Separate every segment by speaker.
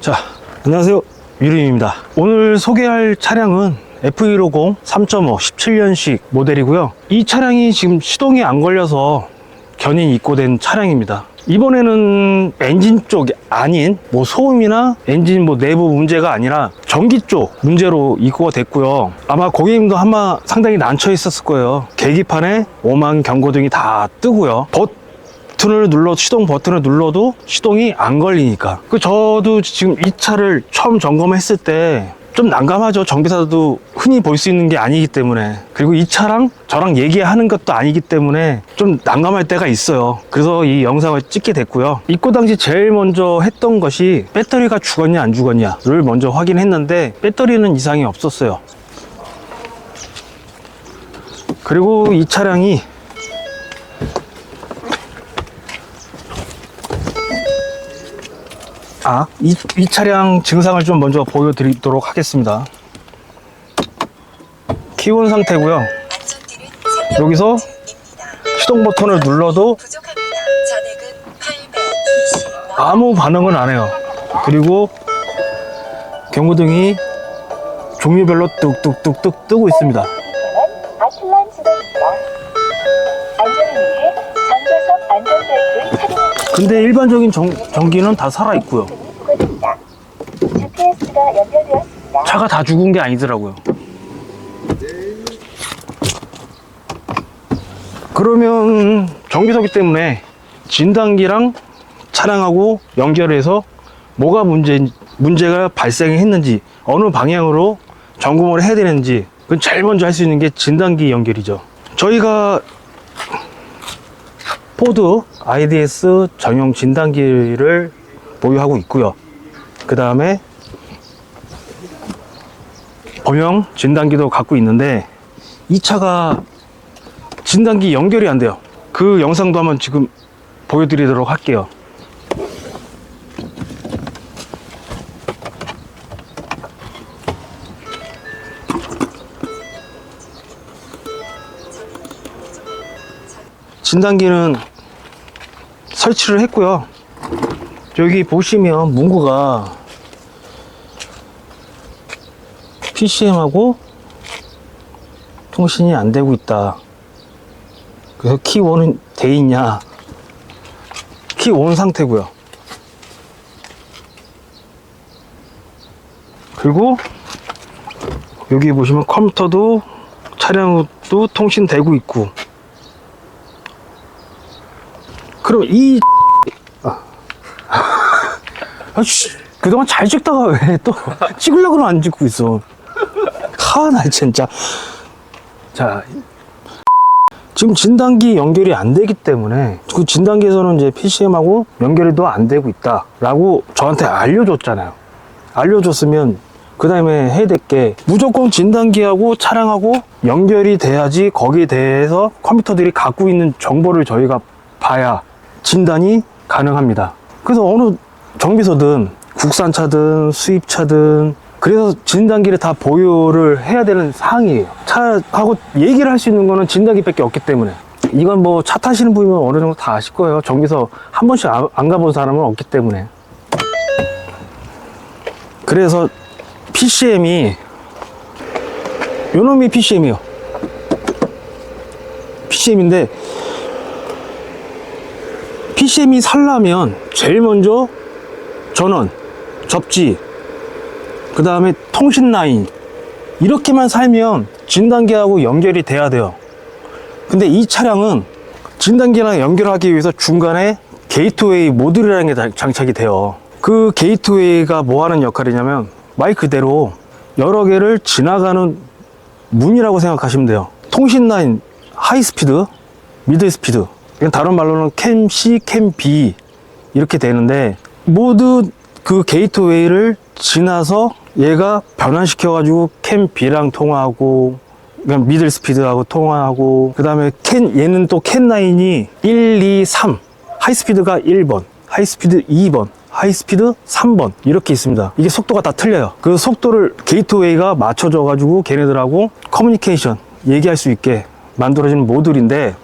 Speaker 1: 자, 안녕하세요. 유림입니다. 오늘 소개할 차량은 F150 3.5 17년식 모델이고요. 이 차량이 지금 시동이 안 걸려서 견인이 입고된 차량입니다. 이번에는 엔진 쪽이 아닌 뭐 소음이나 엔진 뭐 내부 문제가 아니라 전기 쪽 문제로 입고가 됐고요. 아마 고객님도 아마 상당히 난처 있었을 거예요. 계기판에 오만 경고등이 다 뜨고요. 버튼을 눌러 시동 버튼을 눌러도 시동이 안 걸리니까. 그 저도 지금 이 차를 처음 점검했을 때 좀 난감하죠. 정비사도 흔히 볼 수 있는 게 아니기 때문에. 그리고 이 차랑 저랑 얘기하는 것도 아니기 때문에 좀 난감할 때가 있어요. 그래서 이 영상을 찍게 됐고요. 입고 당시 제일 먼저 했던 것이 배터리가 죽었냐 안 죽었냐를 먼저 확인했는데 배터리는 이상이 없었어요. 그리고 이 차량이 아, 이, 이 차량 증상을 좀 먼저 보여드리도록 하겠습니다. 키온 상태고요. 여기서 시동 버튼을 눌러도
Speaker 2: 부족합니다. 잔액은 820.
Speaker 1: 아무 반응은 안 해요. 그리고 경고등이 종류별로 뚝뚝뚝뚝 뜨고 있습니다. 근데 일반적인 전, 전기는 다 살아있고요.
Speaker 3: 바랍니다. GPS가 연결되었습니다.
Speaker 1: 차가 다 죽은 게 아니더라고요. 그러면 정비소기 때문에 진단기랑 차량하고 연결해서 뭐가 문제, 문제가 발생했는지 어느 방향으로 점검을 해야 되는지 그건 제일 먼저 할 수 있는 게 진단기 연결이죠. 저희가 포드 IDS 전용 진단기를 보유하고 있고요. 그 다음에 범용 진단기도 갖고 있는데 이 차가 진단기 연결이 안 돼요. 그 영상도 한번 지금 보여드리도록 할게요. 진단기는 설치를 했고요. 여기 보시면 문구가 PCM하고 통신이 안 되고 있다. 그래서 키1은 돼 있냐? 키1 상태고요. 그리고 여기 보시면 컴퓨터도 차량도 통신되고 있고. 그럼 이 아. 아씨 그동안 잘 찍다가 왜 또 찍으려고 는 안 찍고 있어. 하나 진짜. 자 지금 진단기 연결이 안 되기 때문에 그 진단기에서는 이제 PCM하고 연결이 또안 되고 있다 라고 저한테 알려줬잖아요. 알려줬으면 그 다음에 해야 될 게 무조건 진단기하고 차량하고 연결이 돼야지 거기에 대해서 컴퓨터들이 갖고 있는 정보를 저희가 봐야 진단이 가능합니다. 그래서 어느 정비소든 국산차든 수입차든 그래서 진단기를 다 보유를 해야 되는 사항이에요. 차하고 얘기를 할 수 있는 거는 진단기밖에 없기 때문에. 이건 뭐 차 타시는 분이면 어느 정도 다 아실 거예요. 정비소 한 번씩 안- 안 가본 사람은 없기 때문에. 그래서 PCM이 요놈이 PCM이요. PCM인데 PCM이 살려면 제일 먼저 전원, 접지, 그 다음에 통신 라인 이렇게만 살면 진단기하고 연결이 돼야 돼요. 근데 이 차량은 진단기랑 연결하기 위해서 중간에 게이트웨이 모듈이라는 게 다- 장착이 돼요. 그 게이트웨이가 뭐 하는 역할이냐면 말 그대로 여러 개를 지나가는 문이라고 생각하시면 돼요. 통신 라인 하이 스피드, 미드 스피드. 다른 말로는 캠 C, 캠 B 이렇게 되는데 모두 그 게이트웨이를 지나서 얘가 변환시켜 가지고 캠 B랑 통화하고 그냥 미들 스피드하고 통화하고 그 다음에 캔 얘는 또 캔 라인이 1, 2, 3 하이스피드가 1번 하이스피드 2번 하이스피드 3번 이렇게 있습니다. 이게 속도가 다 틀려요. 그 속도를 게이트웨이가 맞춰져 가지고 걔네들하고 커뮤니케이션 얘기할 수 있게 만들어진 모듈인데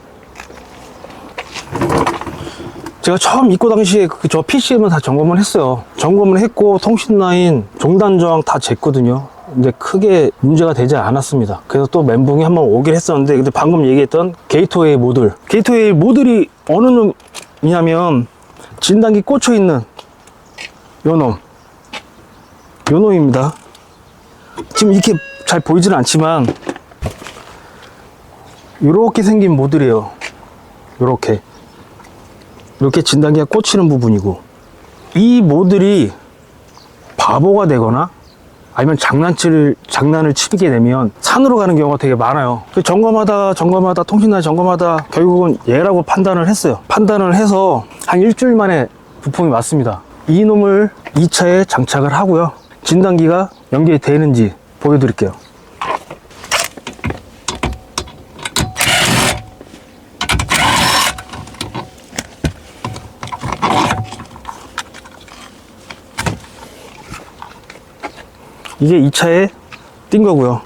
Speaker 1: 제가 처음 입고 당시에 그저 PCM은 다 점검을 했어요. 점검을 했고 통신 라인 종단 저항 다 쟀거든요. 근데 크게 문제가 되지 않았습니다. 그래서 또 멘붕이 한번 오긴 했었는데 근데 방금 얘기했던 게이트웨이 모듈 게이트웨이 모듈이 어느 놈이냐면 진단기 꽂혀 있는 요놈 요놈입니다. 지금 이렇게 잘 보이지는 않지만 이렇게 생긴 모듈이에요. 이렇게 이렇게 진단기가 꽂히는 부분이고 이 모듈이 바보가 되거나 아니면 장난칠 장난을 치게 되면 산으로 가는 경우가 되게 많아요. 그 점검하다 점검하다 통신날 점검하다 결국은 얘라고 판단을 했어요. 판단을 해서 한 일주일 만에 부품이 왔습니다. 이 놈을 2차에 장착을 하고요. 진단기가 연결이 되는지 보여드릴게요. 이게 2차에 띈 거고요.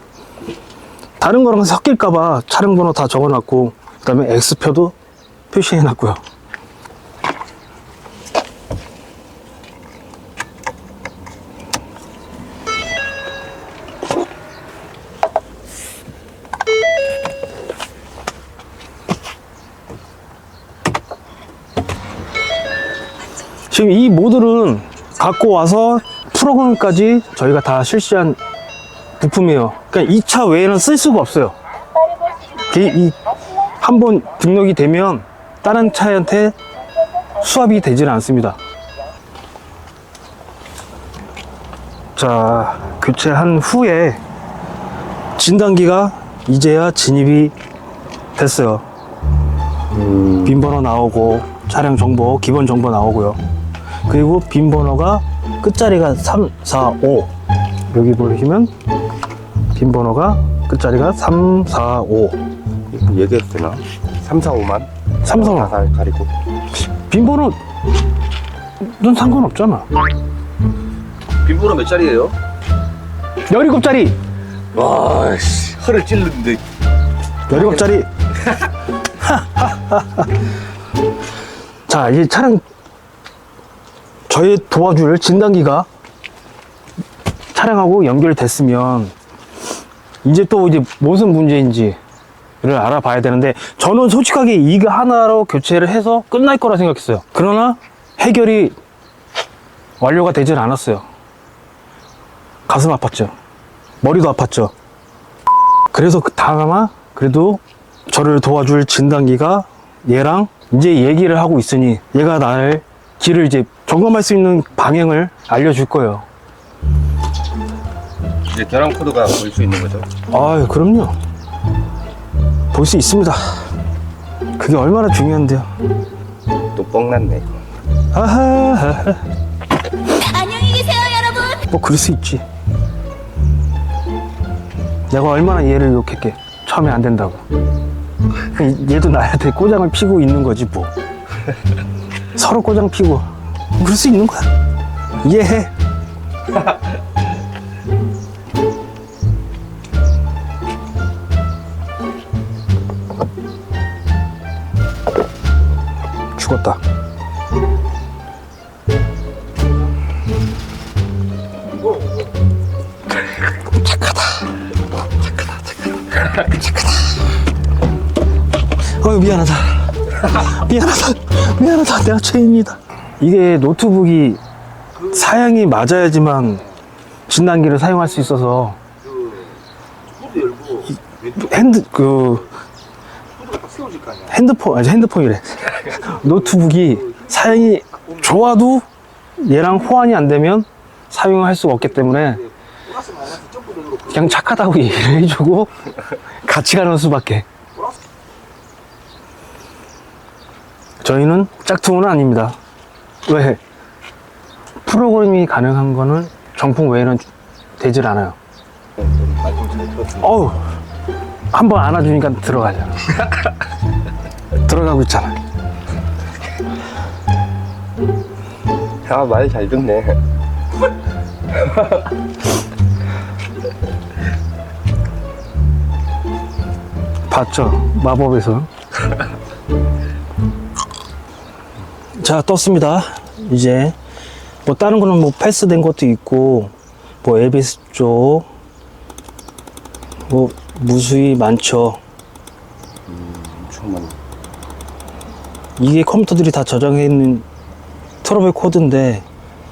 Speaker 1: 다른 거랑 섞일까봐 차량 번호 다 적어놨고, 그 다음에 X표도 표시해놨고요. 지금 이 모듈은 갖고 와서 프로그램까지 저희가 다 실시한 부품이에요. 그러니까 2차 외에는 쓸 수가 없어요.
Speaker 3: 빠르고
Speaker 1: 한번 등록이 되면 다른 차한테 수합이 되지는 않습니다. 자, 교체한 후에 진단기가 이제야 진입이 됐어요. 빈 번호 나오고 차량 정보, 기본 정보 나오고요. 그리고 빈 번호가 끝자리가 3, 4, 5. 여기 보시면 빈 번호가 끝자리가 3, 4, 5.
Speaker 4: 얘기해도 되나? 3, 4, 5만?
Speaker 1: 삼성
Speaker 4: 다 가리고
Speaker 1: 빈 번호 넌 상관없잖아.
Speaker 4: 빈번호 몇 자리예요?
Speaker 1: 17짜리!
Speaker 4: 와, 씨, 허를 찔르는데
Speaker 1: 17짜리! 자, 이제 차량 저희 도와줄 진단기가 차량하고 연결됐으면 이제 또 이제 무슨 문제인지를 알아봐야 되는데 저는 솔직하게 이거 하나로 교체를 해서 끝날 거라 생각했어요. 그러나 해결이 완료가 되질 않았어요. 가슴 아팠죠. 머리도 아팠죠. 그래서 그 다음아 그래도 저를 도와줄 진단기가 얘랑 이제 얘기를 하고 있으니 얘가 나를 길을 이제 점검할 수 있는 방향을 알려줄 거예요.
Speaker 4: 이제 결함 코드가 보일 수 있는 거죠.
Speaker 1: 아유, 그럼요. 볼 수 있습니다. 그게 얼마나 중요한데요.
Speaker 4: 또 뻥났네.
Speaker 1: 아하,
Speaker 5: 안녕히 계세요, 여러분.
Speaker 1: 뭐 그럴 수 있지. 내가 얼마나 얘를 욕했게. 처음에 안 된다고. 얘도 나한테 꼬장을 피고 있는 거지 뭐. 서로 꼬장 피고. 그럴 수 있는 거야. 이해해. 죽었다. 어휴 미안하다. 미안하다. 미안하다. 내가 죄입니다 이게 노트북이 사양이 맞아야지만 진단기를 사용할 수 있어서 이- 핸드 그 핸드폰 아니 핸드폰이래 노트북이 사양이 좋아도 얘랑 호환이 안 되면 사용할 수가 없기 때문에 그냥 착하다고 얘기를 해주고 같이 가는 수밖에 저희는 짝퉁은 아닙니다. 왜? 프로그램이 가능한 거는 정품 외에는 되질 않아요. 어우, 한 번 안아주니까 들어가잖아. 들어가고 있잖아.
Speaker 4: 아, 말잘 듣네.
Speaker 1: 봤죠? 마법에서. 자, 떴습니다. 이제, 뭐, 다른 거는 뭐, 패스된 것도 있고, 뭐, 에비스 쪽, 뭐, 무수히 많죠.
Speaker 4: 엄청 많네.
Speaker 1: 이게 컴퓨터들이 다 저장해 있는 트러블 코드인데,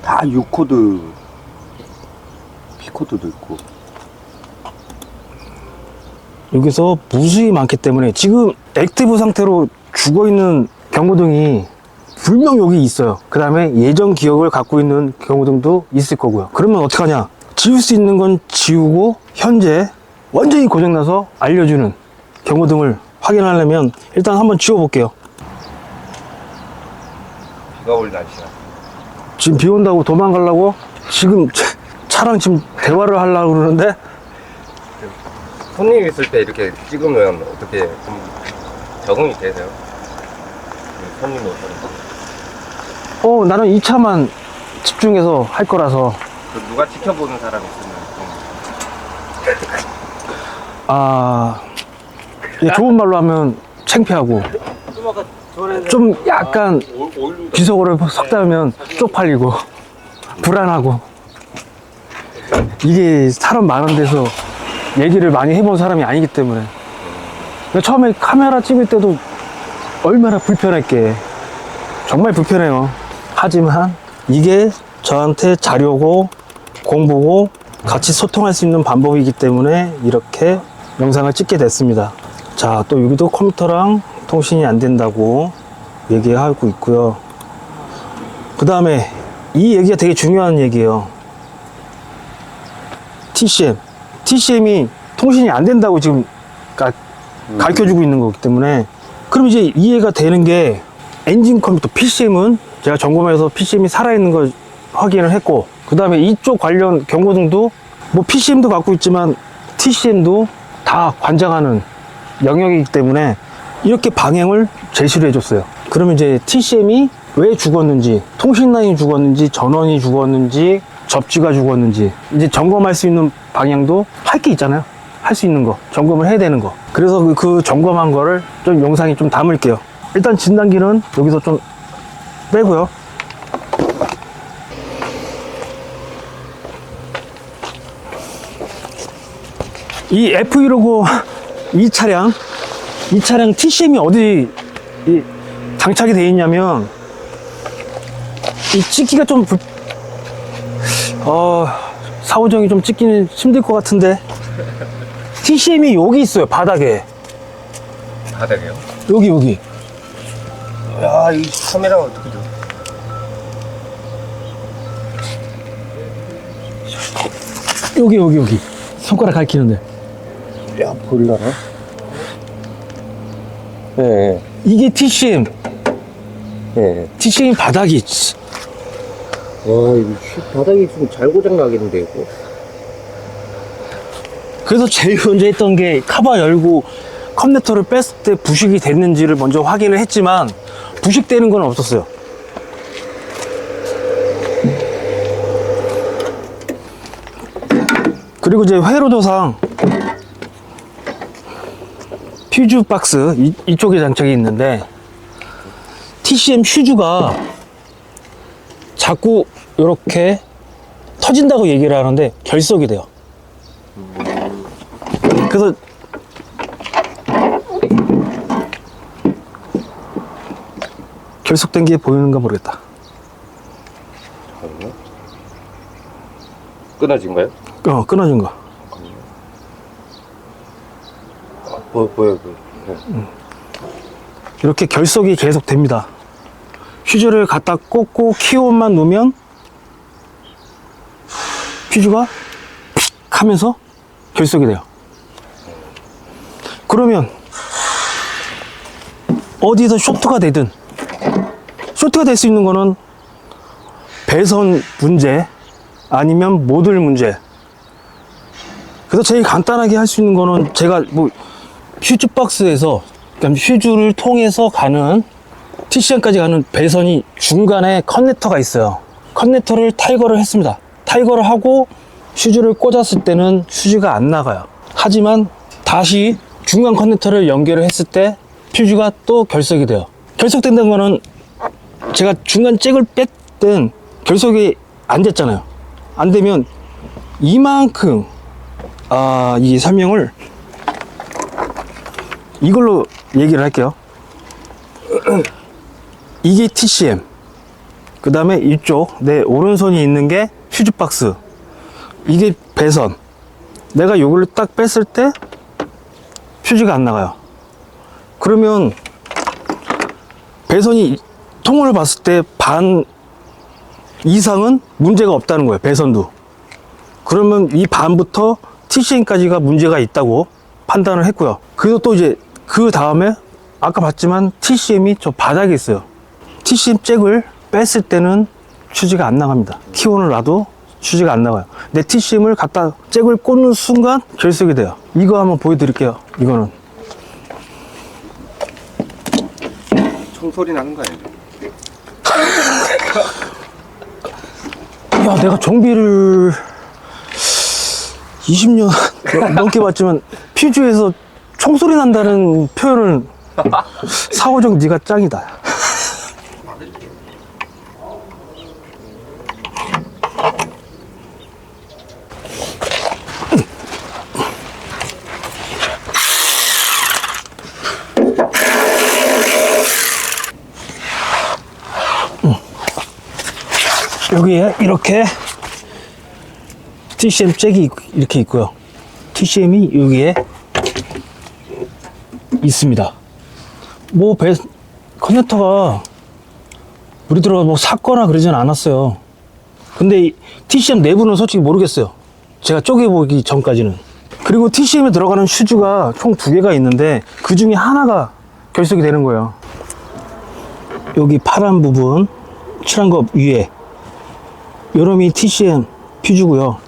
Speaker 4: 다 U코드, P코드도 있고.
Speaker 1: 여기서 무수히 많기 때문에 지금 액티브 상태로 죽어 있는 경고등이 분명 여기 있어요. 그 다음에 예전 기억을 갖고 있는 경고등도 있을 거고요. 그러면 어떡하냐? 지울 수 있는 건 지우고 현재 완전히 고장나서 알려주는 경고등을 확인하려면 일단 한번 지워볼게요.
Speaker 4: 비가 올 날씨야.
Speaker 1: 지금 비 온다고 도망가려고 지금 차- 차랑 지금 대화를 하려고 그러는데
Speaker 4: 손님 있을 때 이렇게 찍으면 어떻게 좀 적응이 되세요? 손님 오셔서.
Speaker 1: 어 나는 이 차만 집중해서 할 거라서.
Speaker 4: 그 누가 지켜보는 사람 있으면 좀.
Speaker 1: 아, 이게 좋은 말로 하면 창피하고, 좀 약간 비속어를 섞다면 쪽팔리고, 불안하고, 이게 사람 많은 데서 얘기를 많이 해본 사람이 아니기 때문에. 그러니까 처음에 카메라 찍을 때도 얼마나 불편했게. 정말 불편해요. 하지만 이게 저한테 자료고 공부고 같이 소통할 수 있는 방법이기 때문에 이렇게 영상을 찍게 됐습니다. 자, 또 여기도 컴퓨터랑 통신이 안 된다고 얘기하고 있고요. 그 다음에 이 얘기가 되게 중요한 얘기예요. TCM. TCM이 통신이 안 된다고 지금 가, 르쳐 주고 있는 거기 때문에 그럼 이제 이해가 되는 게 엔진 컴퓨터 PCM은 제가 점검해서 PCM이 살아있는 걸 확인을 했고 그 다음에 이쪽 관련 경고등도 뭐 PCM도 갖고 있지만 TCM도 다 관장하는 영역이기 때문에 이렇게 방향을 제시를 해줬어요. 그러면 이제 TCM이 왜 죽었는지 통신 라인이 죽었는지 전원이 죽었는지 접지가 죽었는지 이제 점검할 수 있는 방향도 할 게 있잖아요 할 수 있는 거 점검을 해야 되는 거. 그래서 그, 그 점검한 거를 좀 영상에 좀 담을게요. 일단 진단기는 여기서 좀 빼고요. 이 F150 이 차량 이 차량 TCM이 어디 이 장착이 되어 있냐면 이 찍기가 좀 불... 어, 사오정이 좀 찍기는 힘들 것 같은데 TCM이 여기 있어요 바닥에
Speaker 4: 바닥에요.
Speaker 1: 여기 여기
Speaker 4: 야, 이 카메라가 어떻게 돼?
Speaker 1: 여기 여기 여기 손가락 가리키는데
Speaker 4: 야, 보일라나? 예, 예,
Speaker 1: 이게 TCM
Speaker 4: 예.
Speaker 1: TCM 바닥이 있-
Speaker 4: 와, 이거 씨, 바닥이 있으면 잘 고장 나겠는데, 이거?
Speaker 1: 그래서 제일 먼저 했던 게 카바 열고 컨넥터를 뺐을 때 부식이 됐는지를 먼저 확인을 했지만 부식되는 건 없었어요. 그리고 이제 회로도상 퓨즈 박스 이, 이쪽에 장착이 있는데 TCM 퓨즈가 자꾸 이렇게 터진다고 얘기를 하는데 결석이 돼요. 그래서 결속된 게 보이는가 모르겠다.
Speaker 4: 잠깐만요. 끊어진가요?
Speaker 1: 어, 끊어진 거.
Speaker 4: 아, 보, 보여, 보여. 네.
Speaker 1: 이렇게 결속이 계속 됩니다. 퓨즈를 갖다 꽂고 키온만 놓으면 퓨즈가 픽 하면서 결속이 돼요. 그러면 어디서 쇼트가 되든 쇼트가 될 수 있는 거는 배선 문제 아니면 모듈 문제 그래서 제일 간단하게 할 수 있는 거는 제가 뭐 퓨즈 박스에서 퓨즈를 통해서 가는 TCM까지 가는 배선이 중간에 커넥터가 있어요. 커넥터를 타이거를 했습니다. 타이거를 하고 슈즈를 꽂았을 때는 슈즈가 안 나가요. 하지만 다시 중간 커넥터를 연결을 했을 때 퓨즈가 또 결석이 돼요. 결석된다는 거는 제가 중간 잭을 뺐든 결석이 안 됐잖아요. 안 되면 이만큼 아, 이 설명을 이걸로 얘기를 할게요. 이게 TCM. 그 다음에 이쪽, 내 오른손이 있는 게 퓨즈박스. 이게 배선. 내가 요걸 딱 뺐을 때 퓨즈가 안 나가요. 그러면 배선이 통을 봤을 때 반 이상은 문제가 없다는 거예요. 배선도. 그러면 이 반부터 TCM까지가 문제가 있다고 판단을 했고요. 그리고 또 이제 그 다음에 아까 봤지만 TCM이 저 바닥에 있어요. TCM 잭을 뺐을 때는 휴지가 안 나갑니다. 키온을 놔도 휴지가 안. 내 TCM을 갖다 잭을 꽂는 순간 결석이 돼요. 이거 한번 보여드릴게요. 이거는.
Speaker 4: 총소리 나는 거 아니에요?
Speaker 1: 야, 내가 정비를 20년 넘게 봤지만 퓨즈에서 총소리 난다는 표현을 사고적 네가 짱이다. 여기에 이렇게 TCM 잭이 이렇게 있고요. TCM이 여기에 있습니다. 뭐 배, 커넥터가 우리 들어가 뭐 샀거나 그러진 않았어요. 근데 이 TCM 내부는 솔직히 모르겠어요. 제가 쪼개보기 전까지는. 그리고 TCM에 들어가는 슈즈가 총 두 개가 있는데 그 중에 하나가 결석이 되는 거예요. 여기 파란 부분, 칠한 거 위에 요놈이 TCM 퓨즈고요.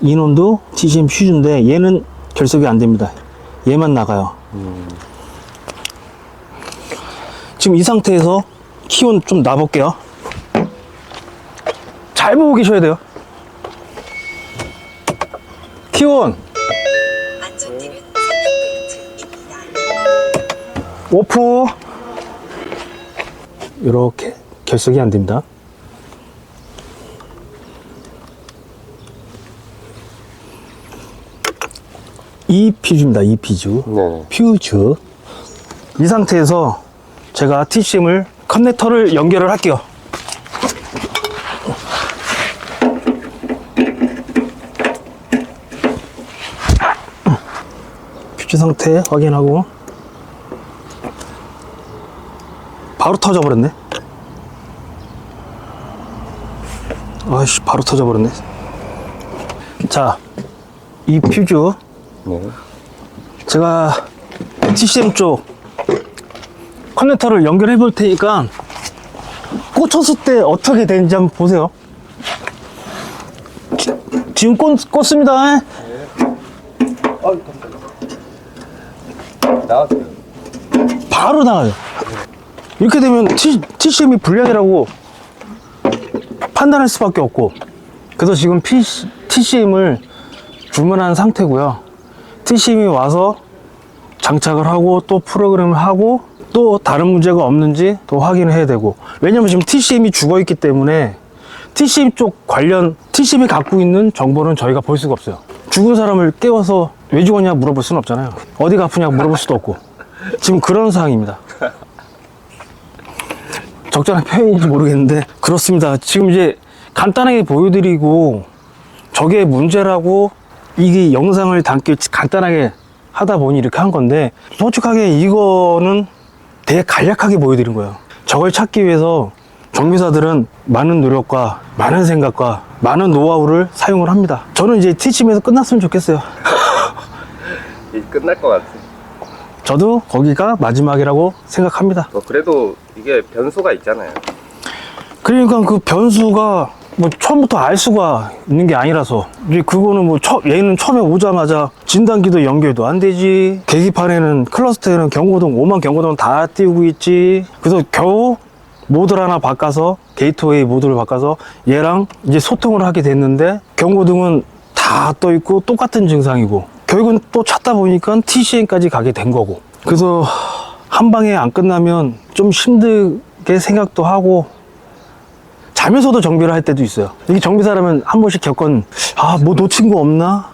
Speaker 1: 이놈도 TCM 퓨즈인데 얘는 결석이 안 됩니다. 얘만 나가요. 지금 이 상태에서 키온 좀 놔볼게요. 잘 보고 계셔야 돼요. 키온. 오프 이렇게 결석이 안 됩니다. 이 퓨즈입니다. 이 퓨즈.
Speaker 4: 네.
Speaker 1: 퓨즈. 이 상태에서 제가 TCM을 커넥터를 연결을 할게요. 퓨즈 상태 확인하고 바로 터져버렸네. 아이씨, 바로 터져버렸네. 자, 이 퓨즈
Speaker 4: 네.
Speaker 1: 제가 TCM 쪽 커넥터를 연결해 볼 테니까 꽂혔을 때 어떻게 되는지 한번 보세요. 지- 지금 꽂, 꽂습니다.
Speaker 4: 나왔어요.
Speaker 1: 바로 나가요. 이렇게 되면 TCM이 불량이라고 판단할 수밖에 없고 그래서 지금 TCM을 주문한 상태고요. TCM이 와서 장착을 하고 또 프로그램을 하고 또 다른 문제가 없는지 또 확인을 해야 되고 왜냐면 지금 TCM이 죽어 있기 때문에 TCM 쪽 관련 TCM이 갖고 있는 정보는 저희가 볼 수가 없어요. 죽은 사람을 깨워서 왜 죽었냐 물어볼 수는 없잖아요. 어디가 아프냐 물어볼 수도 없고 지금 그런 상황입니다. 적절한 표현인지 모르겠는데 그렇습니다. 지금 이제 간단하게 보여드리고 저게 문제라고 이게 영상을 담기 간단하게 하다 보니 이렇게 한 건데 솔직하게 이거는 되게 간략하게 보여드린 거예요. 저걸 찾기 위해서 정비사들은 많은 노력과 많은 생각과 많은 노하우를 사용을 합니다. 저는 이제 티침에서 끝났으면 좋겠어요.
Speaker 4: 이 끝날 것 같아.
Speaker 1: 저도 거기가 마지막이라고 생각합니다.
Speaker 4: 뭐 그래도 이게 변수가 있잖아요.
Speaker 1: 그러니까 그 변수가 뭐 처음부터 알 수가 있는 게 아니라서. 이제 그거는 뭐 처, 얘는 처음에 오자마자 진단기도 연결도 안 되지. 계기판에는 클러스터에는 경고등 5만 경고등 다 띄우고 있지. 그래서 겨우 모드를 하나 바꿔서 게이트웨이 모드를 바꿔서 얘랑 이제 소통을 하게 됐는데 경고등은 다 떠 있고 똑같은 증상이고 결국은 또 찾다 보니까 TCN까지 가게 된 거고. 그래서 한 방에 안 끝나면 좀 힘들게 생각도 하고 자면서도 정비를 할 때도 있어요. 이게 정비사라면 한 번씩 겪은 아 뭐 놓친 거 없나?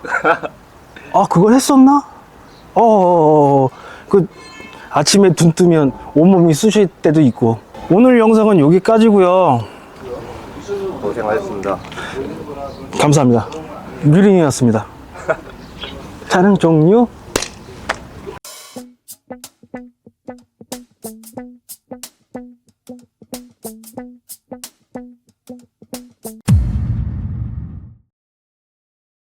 Speaker 1: 아 그걸 했었나? 어, 그 아침에 눈 뜨면 온몸이 쑤실 때도 있고 오늘 영상은 여기까지고요.
Speaker 4: 고생하셨습니다.
Speaker 1: 감사합니다. 유린이었습니다. 촬영 종료.